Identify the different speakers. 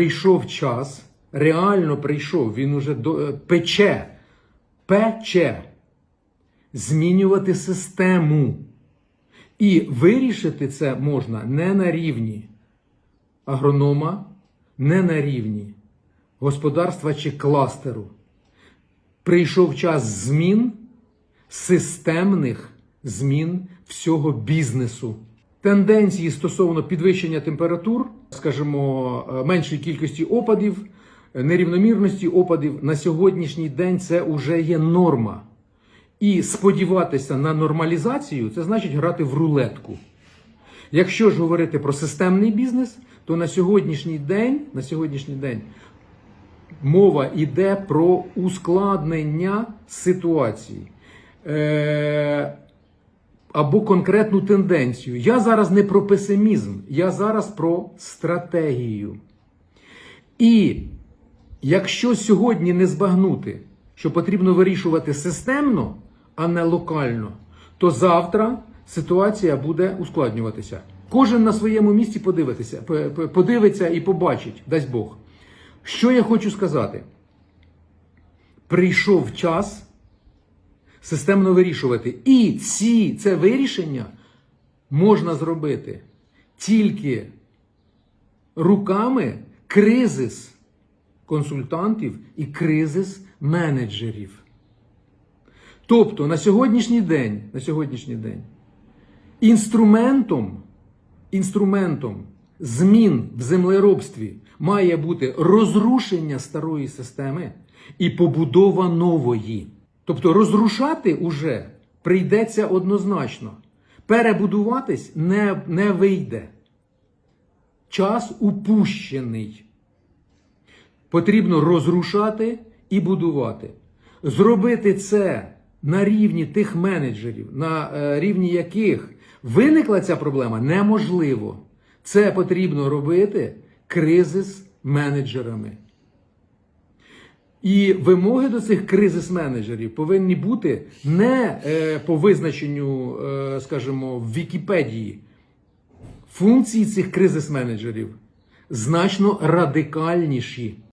Speaker 1: Прийшов час, реально прийшов, він уже до, е, пече, пече змінювати систему. І вирішити це можна не на рівні агронома, не на рівні господарства чи кластеру. Прийшов час змін, системних змін всього бізнесу. Тенденції стосовно підвищення температур, скажімо, е, меншої кількості опадів, е, нерівномірності опадів на сьогоднішній день це вже є норма. І сподіватися на нормалізацію це значить грати в рулетку. Якщо ж говорити про системний бізнес, то на сьогоднішній день, на сьогоднішній день мова йде про ускладнення ситуації. Або конкретну тенденцію. Я зараз не про песимізм, я зараз про стратегію. І якщо сьогодні не збагнути, що потрібно вирішувати системно, а не локально, то завтра ситуація буде ускладнюватися. Кожен на своєму місці подивитися, подивиться і побачить, дасть Бог. Що я хочу сказати? Прийшов час системно вирішувати. І ці, це вирішення можна зробити тільки руками кризис консультантів і кризис менеджерів. Тобто на сьогоднішній день, на сьогоднішній день інструментом, інструментом змін в землеробстві має бути розрушення старої системи і побудова нової. Тобто розрушати уже прийдеться однозначно. Перебудуватись не, не вийде. Час упущений. Потрібно розрушати і будувати. Зробити це на рівні тих менеджерів, на е, рівні яких виникла ця проблема, неможливо. Це потрібно робити кризис менеджерами. І вимоги до цих кризис-менеджерів повинні бути не е, по визначенню, е, скажімо, в Вікіпедії. Функції цих кризис-менеджерів значно радикальніші.